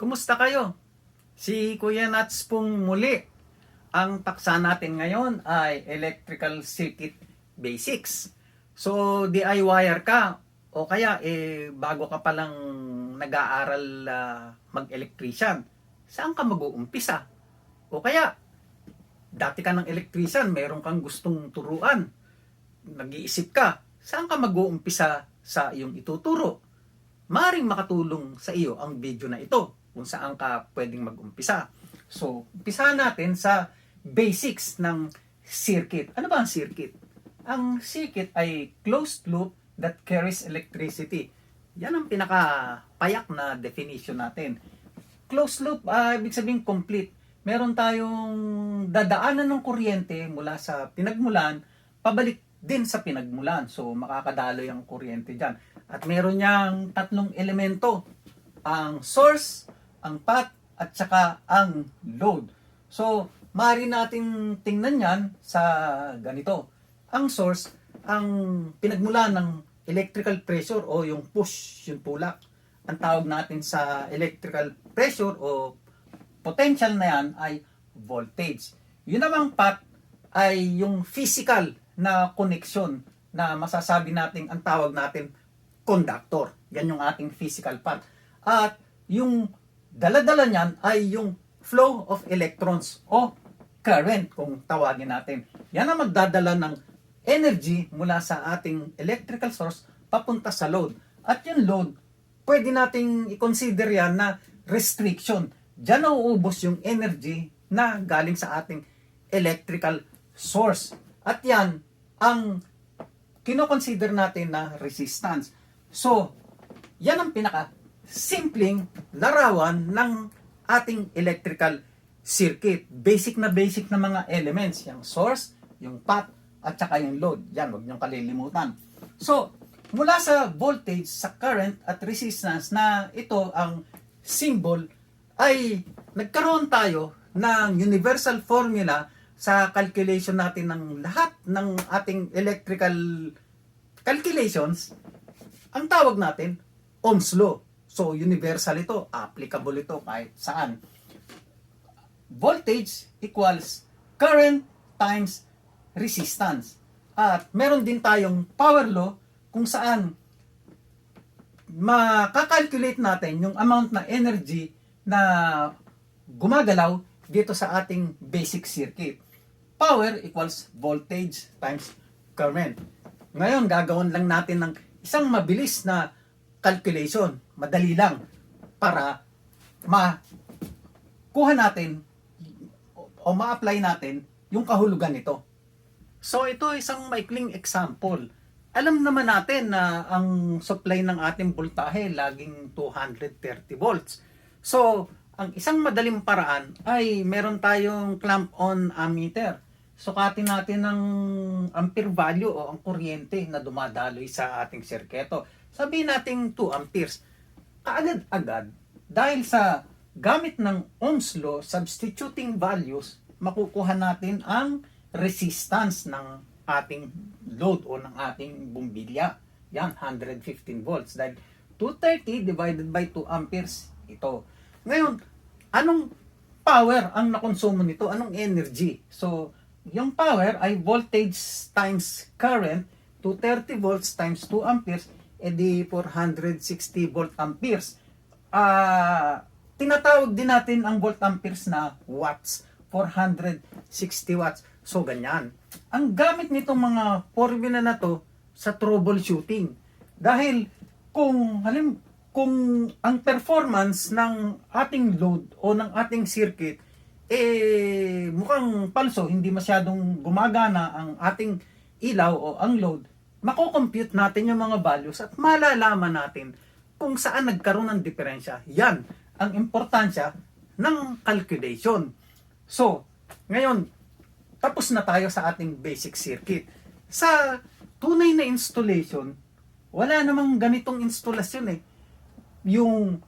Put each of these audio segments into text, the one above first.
Kumusta kayo? Si Kuya Nats pong muli. Ang taksa natin ngayon ay Electrical Circuit Basics. So, DIYer ka o kaya eh, bago ka palang nag-aaral ah, mag-electrician, saan ka mag-uumpisa? O kaya, dati ka ng electrician, meron kang gustong turuan, nag-iisip ka, saan ka mag-uumpisa sa iyong ituturo? Maring makatulong sa iyo ang video na ito kung saan ka pwedeng mag-umpisa. So, umpisa natin sa basics ng circuit. Ano ba ang circuit? Ang circuit ay closed loop that carries electricity. Yan ang pinaka-payak na definition natin. Closed loop, ah, ibig sabihin complete. Meron tayong dadaanan ng kuryente mula sa pinagmulan, pabalik din sa pinagmulan. So, makakadaloy ang kuryente dyan. At meron niyang tatlong elemento. Ang source, ang path, at saka ang load. So, maaari nating tingnan yan sa ganito. Ang source, ang pinagmulan ng electrical pressure o yung push, yung tulak. Ang tawag natin sa electrical pressure o potential na yan ay voltage. Yun namang path ay yung physical na connection na masasabi natin ang tawag natin conductor. Yan yung ating physical path. At yung daladala niyan ay yung flow of electrons o current kung tawagin natin. Yan ang magdadala ng energy mula sa ating electrical source papunta sa load. At yung load, pwede nating i-consider yan na restriction. Diyan nauubos yung energy na galing sa ating electrical source. At yan ang kinoconsider natin na resistance. So, yan ang pinaka simpleng larawan ng ating electrical circuit. Basic na basic na mga elements. Yung source, yung path, at saka yung load. Yan, huwag niyong kalilimutan. So, mula sa voltage, sa current, at resistance na ito ang symbol, ay nagkaroon tayo ng universal formula sa calculation natin ng lahat ng ating electrical calculations, ang tawag natin, Ohm's Law. So, universal ito, applicable ito kahit saan. Voltage equals current times resistance. At meron din tayong power law kung saan makakalculate natin yung amount na energy na gumagalaw dito sa ating basic circuit. Power equals voltage times current. Ngayon, gagawin lang natin ng isang mabilis na calculation. Madali lang. Para makuha natin o ma-apply natin yung kahulugan nito. So ito isang maikling example. Alam naman natin na ang supply ng ating voltahe laging 230 volts. So, ang isang madaling paraan ay meron tayong clamp-on ammeter. Sukatin natin ng ampere value o ang kuryente na dumadaloy sa ating sirketo. Sabihin natin 2 amperes. Kaagad-agad, dahil sa gamit ng Ohm's law, substituting values, makukuha natin ang resistance ng ating load o ng ating bumbilya. Yan, 115 volts. Dahil 230 divided by 2 amperes, ito. Ngayon, anong power ang nakonsumo nito? Anong energy? So, yung power ay voltage times current, 230 volts times 2 amperes, edi 460 volt amperes. Ah, tinatawag din natin ang volt amperes na watts, 460 watts. So, ganyan. Ang gamit nitong mga formula na to sa troubleshooting. Dahil kung halim kung ang performance ng ating load o ng ating circuit eh mukhang palso, hindi masyadong gumagana ang ating ilaw o ang load, mako-compute natin yung mga values at malalaman natin kung saan nagkaroon ng diferensya. Yan ang importansya ng calculation. So, ngayon, tapos na tayo sa ating basic circuit. Sa tunay na installation, wala namang ganitong instalasyon eh. Yung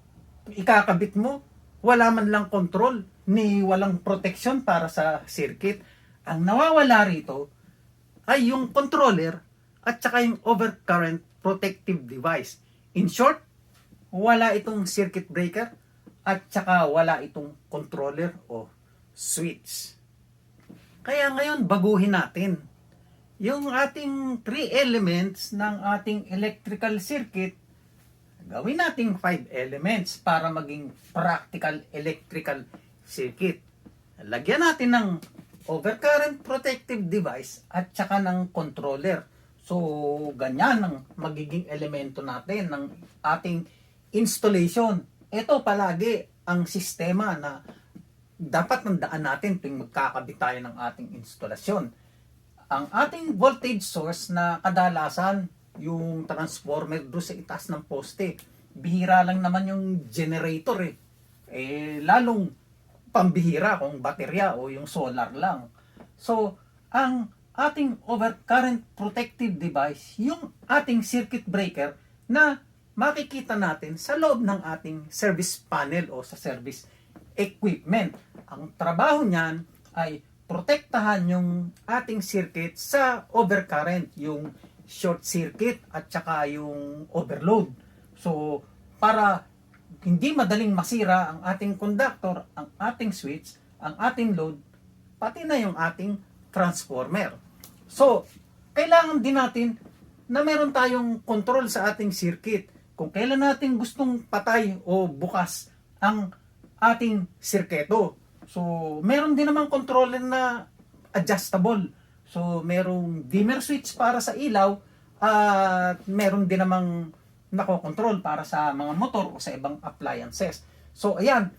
ikakabit mo, wala man lang control, ni walang protection para sa circuit. Ang nawawala rito ay yung controller at saka yung overcurrent protective device. In short, wala itong circuit breaker at saka wala itong controller o switch. Kaya ngayon baguhin natin yung ating three elements ng ating electrical circuit gawin nating five elements para maging practical electrical circuit. Lagyan natin ng overcurrent protective device at saka ng controller. So, ganyan ang magiging elemento natin ng ating installation. Ito palagi ang sistema na dapat nandaan natin tuwing magkakabit tayo ng ating instalasyon. Ang ating voltage source na kadalasan yung transformer doon sa itaas ng poste. Bihira lang naman yung generator eh. Eh, lalong pambihira kung baterya o yung solar lang. So, ang ating overcurrent protective device, yung ating circuit breaker na makikita natin sa loob ng ating service panel o sa service equipment. Ang trabaho niyan ay protektahan yung ating circuit sa overcurrent, yung short circuit at saka yung overload. So, para hindi madaling masira ang ating conductor, ang ating switch, ang ating load, pati na yung ating transformer. So, kailangan din natin na meron tayong control sa ating circuit. Kung kailan natin gustong patay o bukas ang ating sirketo. So, meron din naman controller na adjustable. So, merong dimmer switch para sa ilaw at meron din namang nako-control para sa mga motor o sa ibang appliances. So, ayan.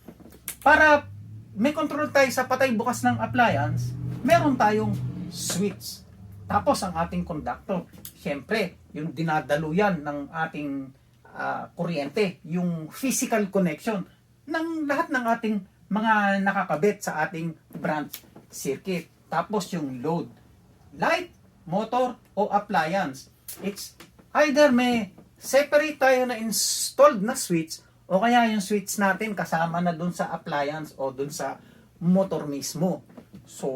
Para may control tayo sa patay bukas ng appliance, meron tayong switch. Tapos ang ating conductor, syempre, yung dinadaluyan ng ating ah, kuryente, yung physical connection ng lahat ng ating mga nakakabit sa ating branch circuit. Tapos yung load, light, motor, o appliance. It's either may separate tayo na installed na switch o kaya yung switch natin kasama na dun sa appliance o dun sa motor mismo. So,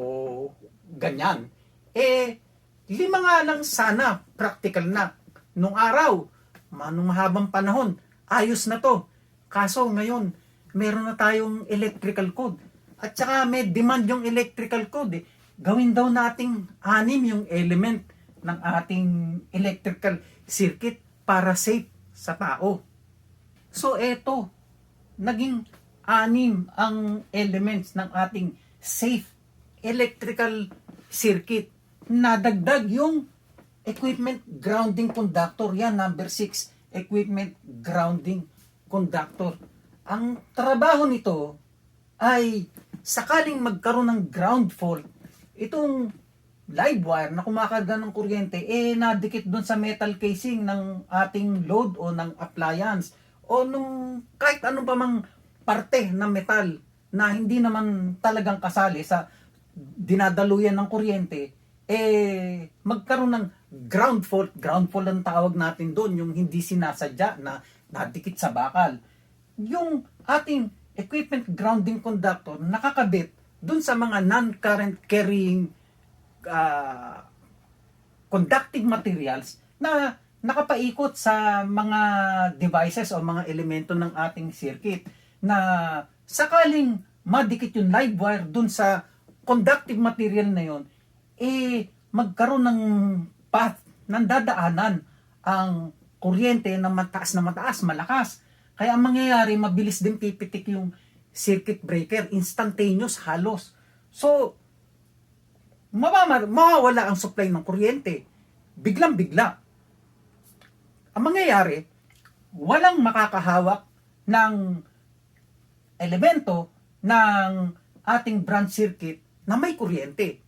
ganyan. Eh, lima nga lang sana practical na. Nung araw, manong mahabang panahon, ayos na to. Kaso ngayon, meron na tayong electrical code. At saka may demand yung electrical code. Eh. Gawin daw nating anim yung element ng ating electrical circuit para safe sa tao. So eto, naging anim ang elements ng ating safe electrical circuit. Nadagdag yung equipment grounding conductor. Yan, number 6, equipment grounding conductor. Ang trabaho nito ay sakaling magkaroon ng ground fault, itong live wire na kumakarga ng kuryente, eh nadikit doon sa metal casing ng ating load o ng appliance o nung kahit ano pa mang parte ng metal na hindi naman talagang kasali sa dinadaluyan ng kuryente, eh magkaroon ng ground fault. Ground fault ang tawag natin doon, yung hindi sinasadya na nadikit sa bakal. Yung ating equipment grounding conductor nakakabit doon sa mga non-current carrying uh, conductive materials na nakapaikot sa mga devices o mga elemento ng ating circuit na sakaling madikit yung live wire dun sa conductive material na yon eh magkaroon ng path ng dadaanan ang kuryente na mataas na mataas, malakas. Kaya ang mangyayari, mabilis din pipitik yung circuit breaker, instantaneous halos. So, mawawala, mawawala ang supply ng kuryente. Biglang-bigla. Ang mangyayari, walang makakahawak ng elemento ng ating branch circuit na may kuryente.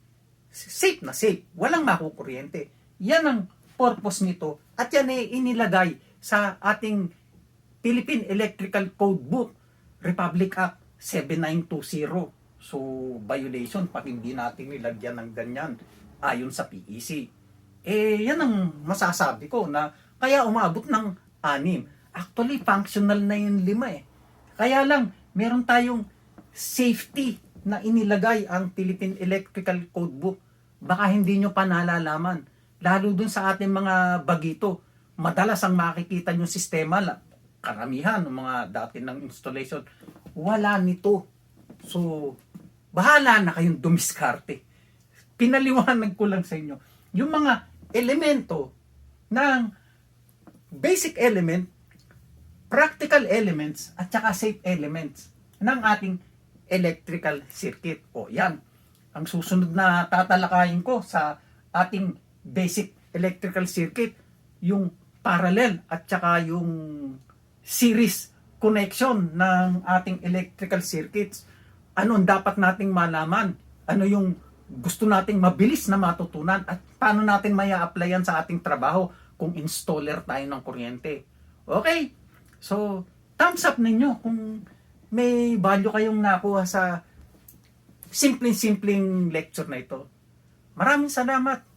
Safe na safe. Walang makukuryente. Yan ang purpose nito. At yan ay inilagay sa ating Philippine Electrical Code Book, Republic Act 7920. So, violation pag hindi natin nilagyan ng ganyan ayon sa PEC. Eh, yan ang masasabi ko na kaya umabot ng anim. Actually, functional na yung lima eh. Kaya lang, meron tayong safety na inilagay ang Philippine Electrical Code Book. Baka hindi nyo pa nalalaman. Lalo dun sa ating mga bagito, madalas ang makikita yung sistema, karamihan ng mga dati ng installation, wala nito. So, bahala na kayong dumiskarte. Pinaliwanag ko lang sa inyo. Yung mga elemento ng basic element, practical elements, at saka safe elements ng ating electrical circuit. O yan, ang susunod na tatalakayin ko sa ating basic electrical circuit, yung parallel at saka yung series connection ng ating electrical circuits. Ano ang dapat nating malaman? Ano yung gusto nating mabilis na matutunan at paano natin maya applyan sa ating trabaho kung installer tayo ng kuryente. Okay? So, thumbs up ninyo kung may value kayong nakuha sa simpleng-simpleng lecture na ito. Maraming salamat.